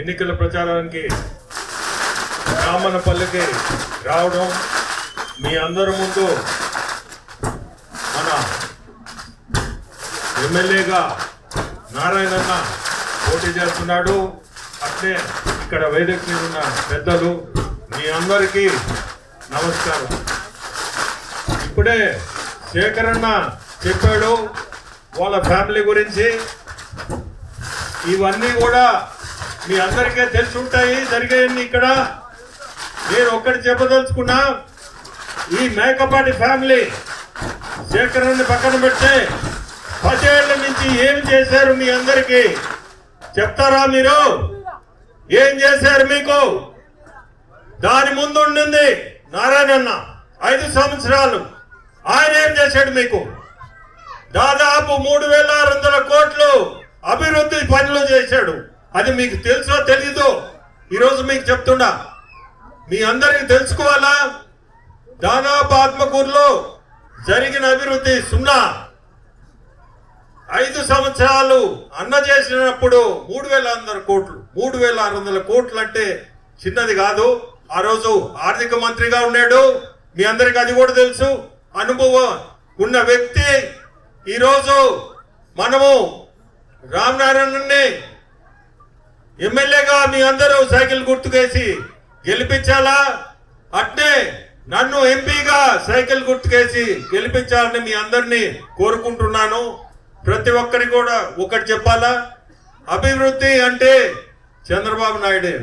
ఎన్నికల ప్రచారానికి రామన్నపల్లికి రావడం మీ అందరి ముందు మన ఎమ్మెల్యేగా నారాయణన్న పోటీ చేస్తున్నాడు. అట్లే ఇక్కడ వేదిక మీద ఉన్న పెద్దలు మీ అందరికీ నమస్కారం. ఇప్పుడే శేఖరన్న చెప్పాడు వాళ్ళ ఫ్యామిలీ గురించి. ఇవన్నీ కూడా మీ అందరికీ తెలిసి ఉంటాయి జరిగాయండి ఇక్కడ. నేను ఒక్కటి చెప్పదలుచుకున్నా ఈ మేకపాటి ఫ్యామిలీ శేఖరాన్ని పక్కన పెడితే పదేళ్ళ నుంచి ఏం చేశారు మీ అందరికీ? చెప్తారా మీరు? ఏం చేశారు మీకు? దాని ముందు ఉండింది నారాయణన్న ఐదు సంవత్సరాలు. ఆయన ఏం చేశాడు మీకు? దాదాపు మూడు వేల ఆరు వందల కోట్లు అభివృద్ధి పనులు చేశాడు. అది మీకు తెలుసో తెలీదు ఈరోజు మీకు చెప్తున్నా. మీ అందరికి తెలుసుకోవాలా? దాదాపు ఆత్మకూరులో జరిగిన అభివృద్ధి సున్నా. ఐదు సంవత్సరాలు అన్న చేసినప్పుడు మూడు వేల వందల కోట్లు. మూడు వేల ఆరు వందల కోట్లు అంటే చిన్నది కాదు. ఆ రోజు ఆర్థిక మంత్రిగా ఉన్నాడు. మీ అందరికి అది కూడా తెలుసు. అనుభవం ఉన్న వ్యక్తి ఈరోజు మనము రామనారాయణని ఎమ్మెల్యేగా మీ అందరూ సైకిల్ గుర్తుకేసి గెలిపించాలా? అట్నే నన్ను ఎంపీగా సైకిల్ గుర్తుకేసి గెలిపించాలని మీ అందరినీ కోరుకుంటున్నాను. ప్రతి ఒక్కరికి కూడా ఒకటి చెప్పాలా? అభివృద్ధి అంటే చంద్రబాబు నాయుడే.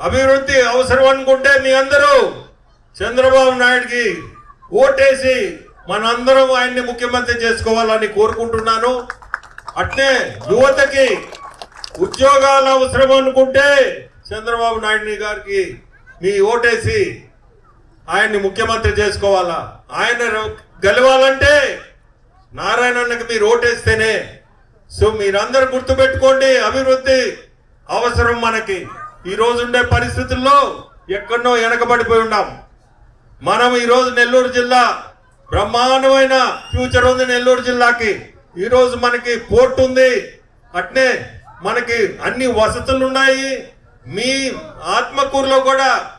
అభివృద్ధి అవసరం అనుకుంటే మీ అందరూ చంద్రబాబు నాయుడికి ఓటేసి మనందరం ఆయన్ని ముఖ్యమంత్రి చేసుకోవాలని కోరుకుంటున్నాను. అట్నే యువతకి ఉద్యోగాలు అవసరం అనుకుంటే చంద్రబాబు నాయుడు గారికి మీ ఓటేసి ఆయన్ని ముఖ్యమంత్రి చేసుకోవాలా? ఆయన గెలవాలంటే నారాయణన్నకి మీరు ఓటేస్తేనే. సో మీరందరూ గుర్తుపెట్టుకోండి అభివృద్ధి అవసరం మనకి. ఈ ఉండే పరిస్థితుల్లో ఎక్కడనో వెనకబడిపోయి ఉన్నాం మనం ఈరోజు నెల్లూరు జిల్లా బ్రహ్మాండమైన ఫ్యూచర్ ఉంది నెల్లూరు జిల్లాకి. ఈరోజు మనకి పోర్ట్ ఉంది. అట్నే మనకి అన్ని వసతులు ఉన్నాయి మీ ఆత్మకూరులో కూడా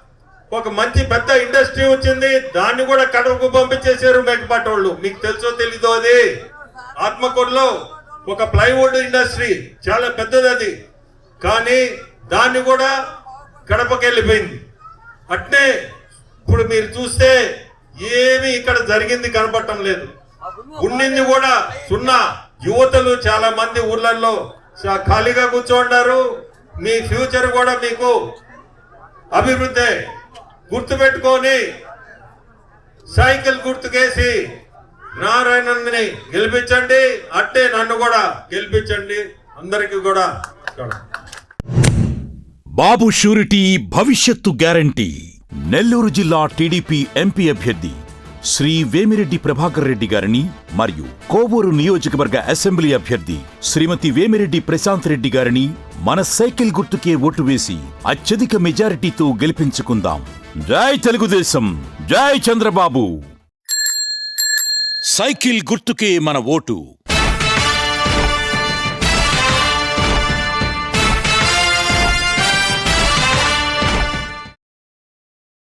ఒక మంచి పెద్ద ఇండస్ట్రీ వచ్చింది. దాన్ని కూడా కడవకు పంపించేశారు మేకపాటి వాళ్ళు. మీకు తెలుసో తెలీదో అది? ఆత్మకూరులో ఒక ప్లైవుడ్ ఇండస్ట్రీ. చాలా పెద్దది అది. కానీ దాన్ని కూడా కడపకి వెళ్ళిపోయింది. అట్నే ఇప్పుడు మీరు చూస్తే ఏమి ఇక్కడ జరిగింది కనపడటం లేదు. ఉండింది కూడా సున్నా. యువతలు చాలా మంది ఊర్లలో ఖాళీగా కూర్చోండారు. మీ ఫ్యూచర్ కూడా మీకు అభివృద్ధి గుర్తుపెట్టుకొని సైకిల్ గుర్తుకేసి నారాయణని గెలిపించండి అట్టే నన్ను కూడా గెలిపించండి. అందరికీ కూడా బాబు షూరిటీ భవిష్యత్తు గ్యారంటీ. నెల్లూరు జిల్లా టీడీపీ ఎంపీ అభ్యర్థి శ్రీ వేమిరెడ్డి ప్రభాకర్ రెడ్డి గారిని మరియు కోవూరు నియోజకవర్గ అసెంబ్లీ అభ్యర్థి శ్రీమతి వేమిరెడ్డి ప్రశాంత్ రెడ్డి గారిని మన సైకిల్ గుర్తుకే ఓటు వేసి అత్యధిక మెజారిటీతో గెలిపించుకుందాం. జై తెలుగుదేశం జై చంద్రబాబు. సైకిల్ గుర్తుకే మన ఓటు.